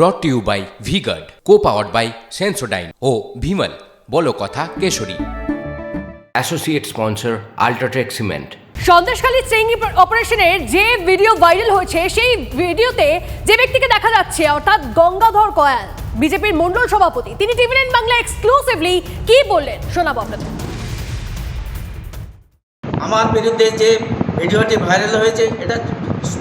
Brought to you by V-Guard co powered by Sensodyne ও ভিমল বলো কথা Keshari. Associate sponsor UltraTech cement Sandeshkhali Changi অপারেশনের যে video viral হয়েছে সেই ভিডিওতে যে ব্যক্তিকে দেখা যাচ্ছে অর্থাৎ গঙ্গাধর কয়াল বিজেপির মন্ডল সভাপতি তিনি টিভি নাইন বাংলা এক্সক্লুসিভলি কি বললেন শোনাবো আপনাদের। আমার বিরুদ্ধে যে ভিডিওটি ভাইরাল হয়েছে এটা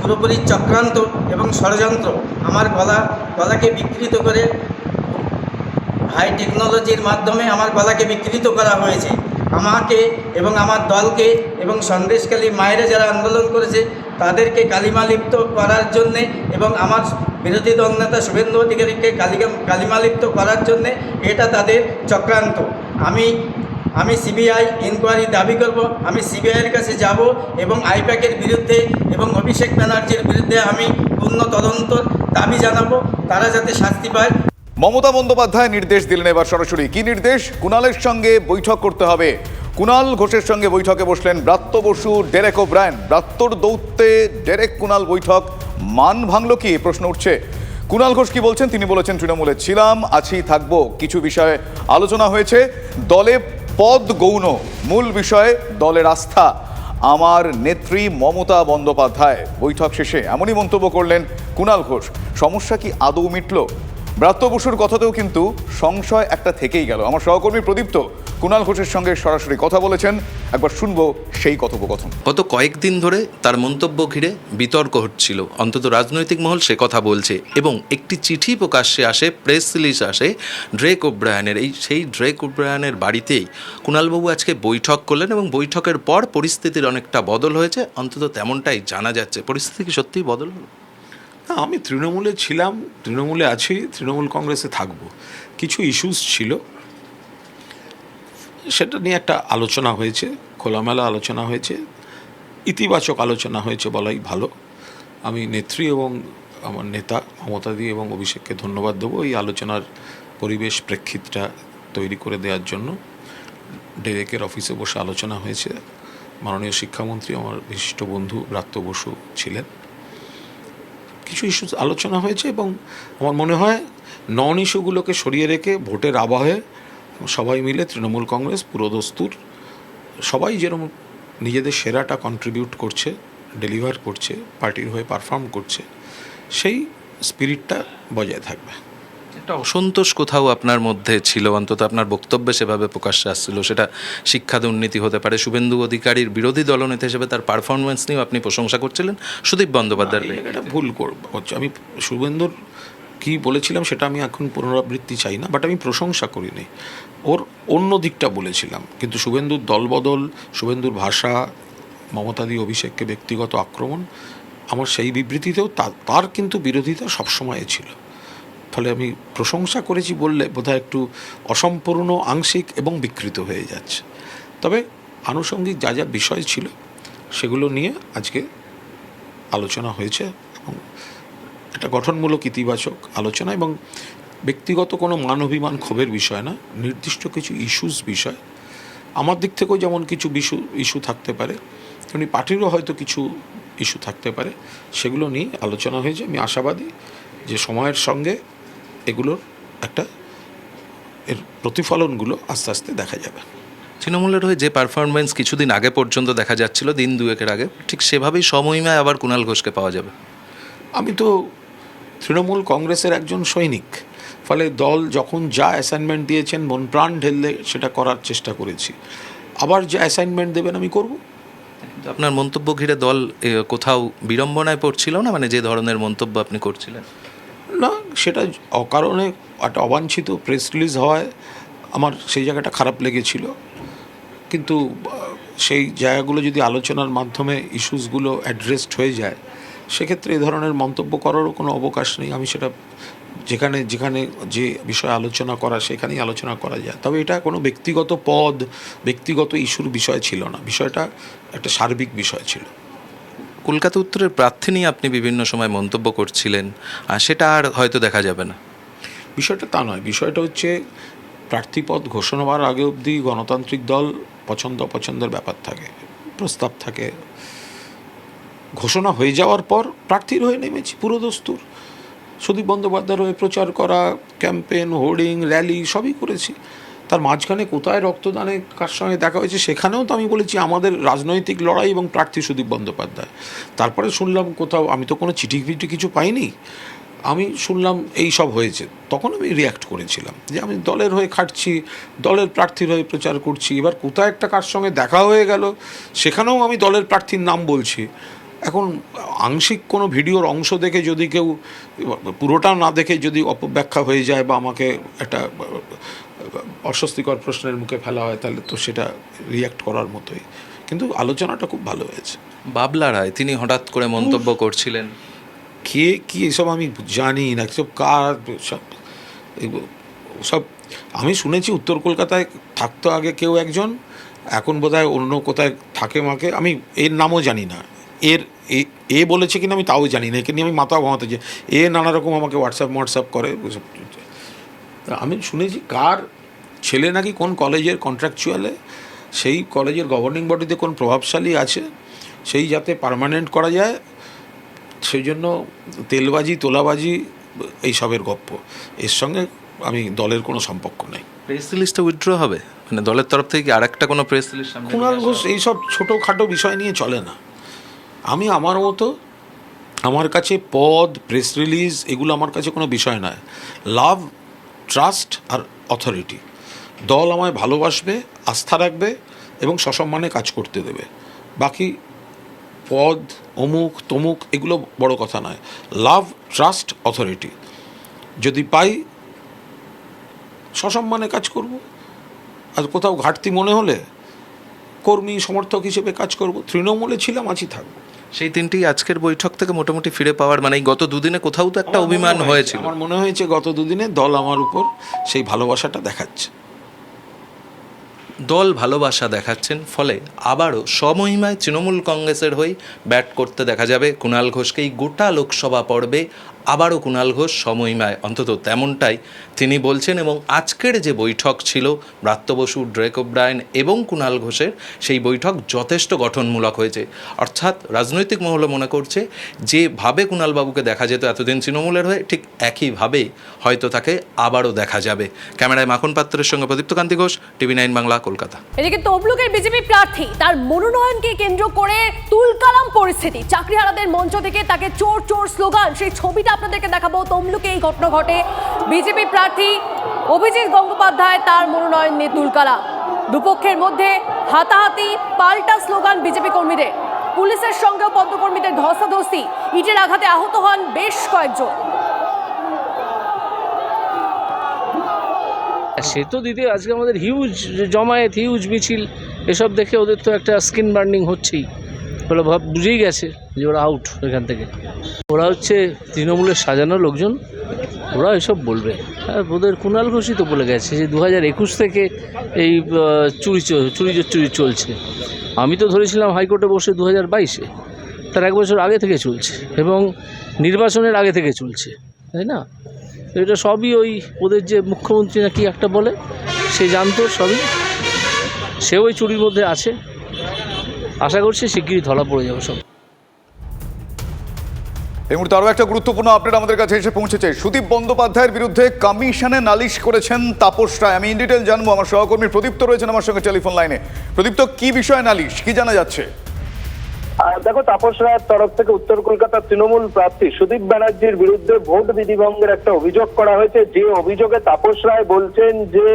পুরোপুরি চক্রান্ত এবং ষড়যন্ত্র। আমার গলা গলাকে বিকৃত করে হাই টেকনোলজির মাধ্যমে আমার গলাকে বিকৃত করা হয়েছে। আমাকে এবং আমার দলকে এবং সন্দেশকালী মায়েরা যারা আন্দোলন করেছে, তাদেরকে কালিমালিপ্ত করার জন্যে এবং আমার বিরোধী দল নেতা শুভেন্দু অধিকারীকে কালিকা কালিমালিপ্ত করার জন্যে এটা তাদের চক্রান্ত। আমি আমি সিবিআই ইনকোয়ারি দাবি করব, আমি সিবিআইয়ের কাছে যাব এবং আইপ্যাকের বিরুদ্ধে এবং অভিষেক ব্যানার্জির বিরুদ্ধে আমি পূর্ণ তদন্ত দাবি জানাব, তারা যাতে শাস্তি পায়। মমতা বন্দ্যোপাধ্যায় নির্দেশ দিলেন এবার সরাসরি। কি নির্দেশ? কুণালের সঙ্গে বৈঠক করতে হবে। কুণাল ঘোষের সঙ্গে বৈঠকে বসলেন ব্রাত্য বসু, ডেরেক ও ব্রায়ন ব্রাত্যর দৌত্যে ডেরেক কুণাল বৈঠক। মান ভাঙল কি? প্রশ্ন উঠছে। কুণাল ঘোষ কি বলছেন? তিনি বলেছেন, তৃণমূলে ছিলাম, আছি, থাকব। কিছু বিষয়ে আলোচনা হয়েছে। দলে পদ গৌণ। মূল বিষয়ে, দলের আস্থা। আমার নেত্রী মমতা বন্দ্যোপাধ্যায় বৈঠক শেষে এমনই মন্তব্য করলেন কুণাল ঘোষ। সমস্যা কি আদৌ মিটল? ব্রাত্য বসুর কথাতেও কিন্তু সংশয় একটা থেকেই গেল। আমার সহকর্মী প্রদীপ্ত কুণাল ঘোষের সঙ্গে সরাসরি কথা বলেছেন। একবার শুনব সেই কথোপকথন। গত কয়েকদিন ধরে তার মন্তব্য ঘিরে বিতর্ক হচ্ছিল। অন্তত রাজনৈতিক মহল সে কথা বলছে এবং একটি চিঠি প্রকাশ্যে আসে, প্রেস রিলিজ আসে ড্রেক ওব্রায়ানের। এই সেই ড্রেক ওব্রায়ানের বাড়িতেই কুণালবাবু আজকে বৈঠক করলেন এবং বৈঠকের পর পরিস্থিতির অনেকটা বদল হয়েছে। অন্তত তেমনটাই জানা যাচ্ছে। পরিস্থিতি কি সত্যিই বদল হলো? না, আমি তৃণমূলে ছিলাম, তৃণমূলে আছি, তৃণমূল কংগ্রেসে থাকব। কিছু ইস্যুস ছিল। সেটা নিয়ে একটা আলোচনা হয়েছে, খোলামেলা আলোচনা হয়েছে, ইতিবাচক আলোচনা হয়েছে বলাই ভালো। আমি নেত্রী এবং আমার নেতা মমতাদি এবং অভিষেককে ধন্যবাদ দেবো এই আলোচনার পরিবেশ প্রেক্ষিতটা তৈরি করে দেওয়ার জন্য। ডেরেকের অফিসে বসে আলোচনা হয়েছে। মাননীয় শিক্ষামন্ত্রী, আমার বিশিষ্ট বন্ধু ব্রাত্য বসু ছিলেন। কিছু ইস্যু আলোচনা হয়েছে এবং আমার মনে হয় নন ইস্যুগুলোকে সরিয়ে রেখে ভোটের আবহে সবাই মিলে তৃণমূল কংগ্রেস, পুরোদস্তুর, সবাই যেরকম নিজেদের সেরাটা কন্ট্রিবিউট করছে ডেলিভার করছে পার্টির হয়ে পারফর্ম করছে, সেই স্পিরিটটা বজায় থাকবে। একটা অসন্তোষ কোথাও আপনার মধ্যে ছিল? অন্তত আপনার বক্তব্যে সেভাবে প্রকাশ্যে আসছিল। সেটা শিক্ষা দুর্নীতি হতে পারে শুভেন্দু অধিকারীর বিরোধী দলনেতা হিসেবে তার পারফরমেন্স নিয়েও আপনি প্রশংসা করছিলেন সুদীপ বন্দ্যোপাধ্যায়ের এই জায়গাটা ভুল করব আমি শুভেন্দুর কি বলেছিলাম সেটা আমি এখন পুনরাবৃত্তি চাই না বাট আমি প্রশংসা করিনি। ওর অন্য দিকটা বলেছিলাম কিন্তু শুভেন্দুর দলবদল শুভেন্দুর ভাষা মমতাদি অভিষেককে ব্যক্তিগত আক্রমণ আমার সেই বিবৃতিতেও তার কিন্তু বিরোধিতা সবসময় ছিল। ফলে আমি প্রশংসা করেছি বললে বোধহয় একটু অসম্পূর্ণ, আংশিক এবং বিকৃত হয়ে যাচ্ছে। তবে আনুষঙ্গিক যা যা বিষয় ছিল সেগুলো নিয়ে আজকে আলোচনা হয়েছে এবং একটা গঠনমূলক ইতিবাচক আলোচনা এবং ব্যক্তিগত কোনো মান অভিমান ক্ষোভের বিষয় না, নির্দিষ্ট কিছু ইস্যুস বিষয়। আমার দিক থেকেও যেমন কিছু ইস্যু ইস্যু থাকতে পারে তেমনি পার্টিরও হয়তো কিছু ইস্যু থাকতে পারে, সেগুলো নিয়ে আলোচনা হয়েছে। আমি আশাবাদী যে সময়ের সঙ্গে এগুলোর একটা এর প্রতিফলনগুলো আস্তে আস্তে দেখা যাবে। তৃণমূলের হয়ে যে পারফরমেন্স কিছুদিন আগে পর্যন্ত দেখা যাচ্ছিল দিন দুয়েকের আগে ঠিক সেভাবেই সময়ময় আবার কুণাল ঘোষকে পাওয়া যাবে। আমি তো তৃণমূল কংগ্রেসের একজন সৈনিক ফলে দল যখন যা অ্যাসাইনমেন্ট দিয়েছেন মন প্রাণ ঢেললে সেটা করার চেষ্টা করেছি। আবার যে অ্যাসাইনমেন্ট দেবেন আমি করব। আপনার মন্তব্য ঘিরে দল কোথাও বিড়ম্বনায় পড়ছিল না? মানে যে ধরনের মন্তব্য আপনি করছিলেন? না সেটা অকারণে একটা অবাঞ্ছিত প্রেস রিলিজ হওয়ায় আমার সেই জায়গাটা খারাপ লেগেছিল। কিন্তু সেই জায়গাগুলো যদি আলোচনার মাধ্যমে ইস্যুসগুলো অ্যাড্রেসড হয়ে যায়, সেক্ষেত্রে এ ধরনের মন্তব্য করারও কোনো অবকাশ নেই। আমি সেটা যেখানে যেখানে যে বিষয়ে আলোচনা করা, সেখানেই আলোচনা করা যায়। তবে এটা কোনো ব্যক্তিগত পদ, ব্যক্তিগত ইস্যুর বিষয় ছিল না। বিষয়টা একটা সার্বিক বিষয় ছিল। কলকাতা উত্তরের প্রার্থী নিয়ে আপনি বিভিন্ন সময় মন্তব্য করছিলেন আর সেটা আর হয়তো দেখা যাবে না। বিষয়টা তা নয়। বিষয়টা হচ্ছে প্রার্থীপদ ঘোষণা হওয়ার আগে অবধি গণতান্ত্রিক দল পছন্দ অপছন্দের ব্যাপার থাকে, প্রস্তাব থাকে। ঘোষণা হয়ে যাওয়ার পর প্রার্থীর হয়ে নেমেছি পুরো দস্তুর। সুদীপ বন্দ্যোপাধ্যায়ের হয়ে প্রচার করা ক্যাম্পেন হোর্ডিং, র্যালি সবই করেছি। তার মাঝখানে কোথায় রক্তদানে কার সঙ্গে দেখা হয়েছে সেখানেও তো আমি বলেছি আমাদের রাজনৈতিক লড়াই এবং প্রার্থী সুদীপ বন্দ্যোপাধ্যায়। তারপরে শুনলাম কোথাও, আমি তো কোনো চিঠি ফিটি কিছু পাইনি, আমি শুনলাম এই সব হয়েছে। তখন আমি রিয়্যাক্ট করেছিলাম যে আমি দলের হয়ে খাটছি, দলের প্রার্থীর হয়ে প্রচার করছি, এবার কোথায় একটা কার সঙ্গে দেখা হয়ে গেল, সেখানেও আমি দলের প্রার্থীর নাম বলছি। এখন আংশিক কোনো ভিডিওর অংশ দেখে যদি কেউ, পুরোটা না দেখে যদি অপব্যাখ্যা হয়ে যায় বা আমাকে একটা অস্বস্তিকর প্রশ্নের মুখে ফেলা হয় তাহলে তো সেটা রিয়্যাক্ট করার মতোই। কিন্তু আলোচনাটা খুব ভালো হয়েছে। বাবলা রায় তিনি হঠাৎ করে মন্তব্য করছিলেন। কে কি এসব আমি জানি না সব কার সব সব আমি শুনেছি উত্তর কলকাতায় থাকতো আগে কেউ একজন এখন বোধহয় অন্য কোথায় থাকে মাকে আমি এর নামও জানি না। এর এ- এ বলেছে কিনা আমি তাও জানি না একে নিয়ে আমি মাথা ঘামাতে যে এ নানা রকম আমাকে হোয়াটসঅ্যাপ হোয়াটসঅ্যাপ করে আমি শুনেছি কার ছেলে নাকি কোন কলেজের কন্ট্রাকচুয়ালে সেই কলেজের গভর্নিং বডিতে কোন প্রভাবশালী আছে? সেই যাতে পার্মানেন্ট করা যায়? সেই জন্য তেলবাজি তোলাবাজি এইসবের গপ্প। এর সঙ্গে আমি দলের কোনো সম্পর্ক নেই। প্রেস রিলিজটা উইথড্র হবে? মানে দলের তরফ থেকে আর একটা কোনো প্রেস রিলিজ কুণাল ঘোষ এইসব ছোটোখাটো বিষয় নিয়ে চলে না। আমি আমার মতো আমার কাছে পদ প্রেস রিলিজ এগুলো আমার কাছে কোনো বিষয় নয়। লাভ ট্রাস্ট আর অথরিটি দল আমায় ভালোবাসবে আস্থা রাখবে এবং সসম্মানে কাজ করতে দেবে। বাকি পদ অমুক তমুক এগুলো বড় কথা নয়। Love trust authority. যদি পাই সসম্মানে কাজ করব। আর কোথাও ঘাটতি মনে হলে কর্মী সমর্থক হিসেবে কাজ করব। তৃণমূলে ছিলাম আছি থাকব। সেই তিনটি আজকের বৈঠক থেকে মোটামুটি ফিরে পাওয়ার মানে এই গত দুদিনে কোথাও তো একটা অভিমান হয়েছে- আমার মনে হয়েছে গত দুদিনে দল আমার উপর সেই ভালোবাসাটা দেখাচ্ছে। দল ভালোবাসা দেখাচ্ছেন, ফলে আবারও স্বমহিমায় তৃণমূল কংগ্রেসের হয়ে ব্যাট করতে দেখা যাবে। কুণাল ঘোষকেই গোটা লোকসভা পর্বে আবারও কুণাল ঘোষ সমহিমায় অন্তত তেমনটাই তিনি বলছেন এবং আজকের যে বৈঠক ছিল, ব্রাত্য বসু, ড্রেক ওব্রায়ন এবং কুণাল ঘোষের, সেই বৈঠক যথেষ্ট গঠনমূলক হয়েছে। অর্থাৎ রাজনৈতিক মহল মনে করছে, যেভাবে কুণালবাবুকে দেখা যেত এতদিন তৃণমূলের হয়ে, ঠিক একইভাবে হয়তো তাকে আবারও দেখা যাবে। ক্যামেরায় মাখন পাত্রের সঙ্গে প্রদীপ্ত কান্তি ঘোষ, টিভি নাইন বাংলা, কলকাতা। এদিকে তমলুকের বিজেপি প্রার্থী তার মনোনয়নকে কেন্দ্র করে তুলকালাম পরিস্থিতি। চাকরিহারাদের মঞ্চ থেকে তাকে চোর চোর স্লোগান, সেই ছবিটা আপনাদেরকে দেখাবো তমলুকে এই ঘটনা ঘটে। বিজেপি প্রার্থী অভিজিৎ গঙ্গোপাধ্যায় তার মনোনয়ন নিয়ে তুলকালাম। দুপক্ষের মধ্যে হাতাহাতি পাল্টা স্লোগান বিজেপি কর্মীদের। পুলিশের সঙ্গেও পদ্মকর্মীদের ধস্তাধস্তি, ইটের আঘাতে আহত হন বেশ কয়েকজন। সে তো দিদি, আজকে আমাদের হিউজ জমায়েত হিউজ মিছিল, এসব দেখে ওদের তো একটা স্কিন বার্নিং হচ্ছেই। ওরা ভাব বুঝেই গেছে যে ওরা আউট এখান থেকে। ওরা হচ্ছে তৃণমূলের সাজানো লোকজন, ওরা এসব বলবে। আর ওদের কুণাল ঘোষই তো বলে গেছে যে দু একুশ থেকে এই চুরি চুরি চুরি চলছে। আমি তো ধরেছিলাম হাইকোর্টে বসে দু হাজার বাইশে। তার এক বছর আগে থেকে চলছে এবং নির্বাচনের আগে থেকে চলছে, তাই না? এটা সবই ওই ওদের যে মুখ্যমন্ত্রী নাকি একটা বলে, সে জানতো সবই। সে ওই চুরির মধ্যে আছে। আশা করছি শিগগিরই ধরা পড়ে যাবে সব। এই মুহূর্তে আরও একটা গুরুত্বপূর্ণ আপডেট আমাদের কাছে এসে পৌঁছেছে। সুদীপ বন্দ্যোপাধ্যায়ের বিরুদ্ধে কমিশনে নালিশ করেছেন তাপস রায়। আমি ইন ডিটেল জানব, আমার সহকর্মী প্রদীপ্ত রয়েছেন আমার সঙ্গে টেলিফোন লাইনে। প্রদীপ্ত, কি বিষয়ে নালিশ? কি জানা যাচ্ছে? দেখো, তাপস রায়ের তরফ থেকে উত্তর কলকাতার তৃণমূল প্রার্থী সুদীপ ব্যানার্জির বিরুদ্ধে ভোট বিধিভঙ্গের একটা অভিযোগ করা হয়েছে। যে অভিযোগে তাপস রায় বলছেন যে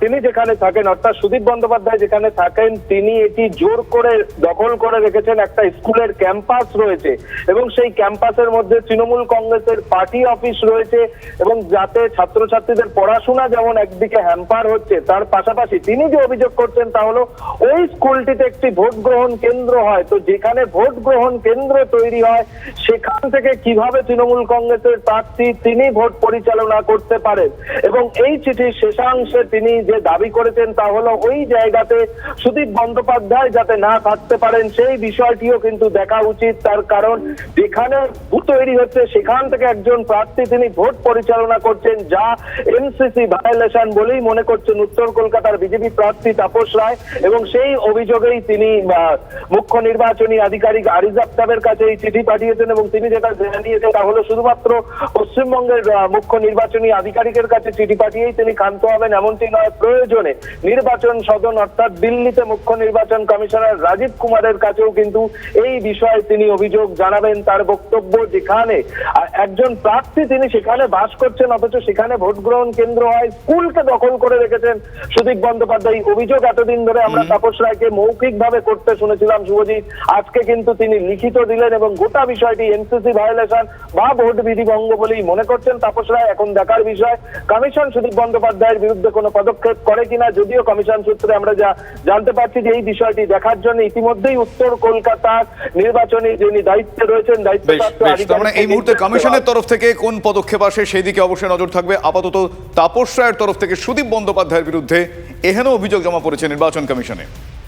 তিনি যেখানে থাকেন, অর্থাৎ সুদীপ বন্দ্যোপাধ্যায় যেখানে থাকেন, তিনি এটি জোর করে দখল করে রেখেছেন একটা স্কুলের ক্যাম্পাস রয়েছে এবং সেই ক্যাম্পাসের মধ্যে তৃণমূল কংগ্রেসের পার্টি অফিস রয়েছে এবং যাতে ছাত্রছাত্রীদের পড়াশোনা যেমন একদিকে হ্যাম্পার হচ্ছে, তার পাশাপাশি তিনি যে অভিযোগ করছেন তা হলো, ওই স্কুলটিতে একটি ভোট গ্রহণ কেন্দ্র হয়। তো যেখানে ভোট গ্রহণ কেন্দ্র তৈরি হয়, সেখান থেকে কীভাবে তৃণমূল কংগ্রেসের প্রার্থী তিনি ভোট পরিচালনা করতে পারেন? এবং এই চিঠির শেষাংশে তিনি যে দাবি করেছেন তা হলো ওই জায়গাতে সুদীপ বন্দ্যোপাধ্যায় যাতে না থাকতে পারেন, সেই বিষয়টিও কিন্তু দেখা উচিত। তার কারণ যেখানে তৈরি হচ্ছে, সেখান থেকে একজন প্রার্থী তিনি ভোট পরিচালনা করছেন, যা এমসিসি ভায়োলেশন বলেই মনে করছেন উত্তর কলকাতার বিজেপি প্রার্থী তাপস রায়। এবং সেই অভিযোগেই তিনি মুখ্য নির্বাচনী আধিকারিক আরিজ আফতাবের কাছে এই চিঠি পাঠিয়েছেন এবং তিনি যেটা জানিয়েছেন তা হলো শুধুমাত্র পশ্চিমবঙ্গের মুখ্য নির্বাচনী আধিকারিকের কাছে চিঠি পাঠিয়েই তিনি ক্ষান্ত হবেন। এমনটি নয় প্রয়োজনে নির্বাচন সদন অর্থাৎ দিল্লিতে মুখ্য নির্বাচন কমিশনার রাজীব কুমারের কাছেও কিন্তু এই বিষয়ে তিনি অভিযোগ জানাবেন তার বক্তব্য যেখানে একজন প্রার্থী তিনি সেখানে বাস করছেন অথচ সেখানে ভোট গ্রহণ কেন্দ্র হয় স্কুলকে দখল করে রেখেছেন সুদীপ বন্দ্যোপাধ্যায়। অভিযোগ এতদিন ধরে আমরা তাপস রায়কে মৌখিক ভাবে করতে শুনেছিলাম শুভজিৎ। আজকে কিন্তু তিনি লিখিত দিলেন এবং গোটা বিষয়টি এনসিসি ভায়োলেশন বা ভোট বিধি ভঙ্গ বলেই মনে করছেন তাপস রায়। এখন দেখার বিষয় কমিশন সুদীপ বন্দ্যোপাধ্যায়ের বিরুদ্ধে কোনো পদক্ষেপ করে কিনা যদিও কমিশন সূত্রে আমরা যা জানতে পারছি যে এই বিষয়টি দেখার জন্য ইতিমধ্যেই উত্তর কলকাতার নির্বাচনী যিনি দায়িত্বে রয়েছেন তার মানে এই মুহূর্তে কমিশনের তরফ থেকে কোন পদক্ষেপ আসে সেই দিকে অবশ্যই নজর থাকবে। আপাতত তাপস রায়ের তরফ থেকে সুদীপ বন্দ্যোপাধ্যায়ের বিরুদ্ধে এহেন অভিযোগ জমা পড়েছে নির্বাচন কমিশনে।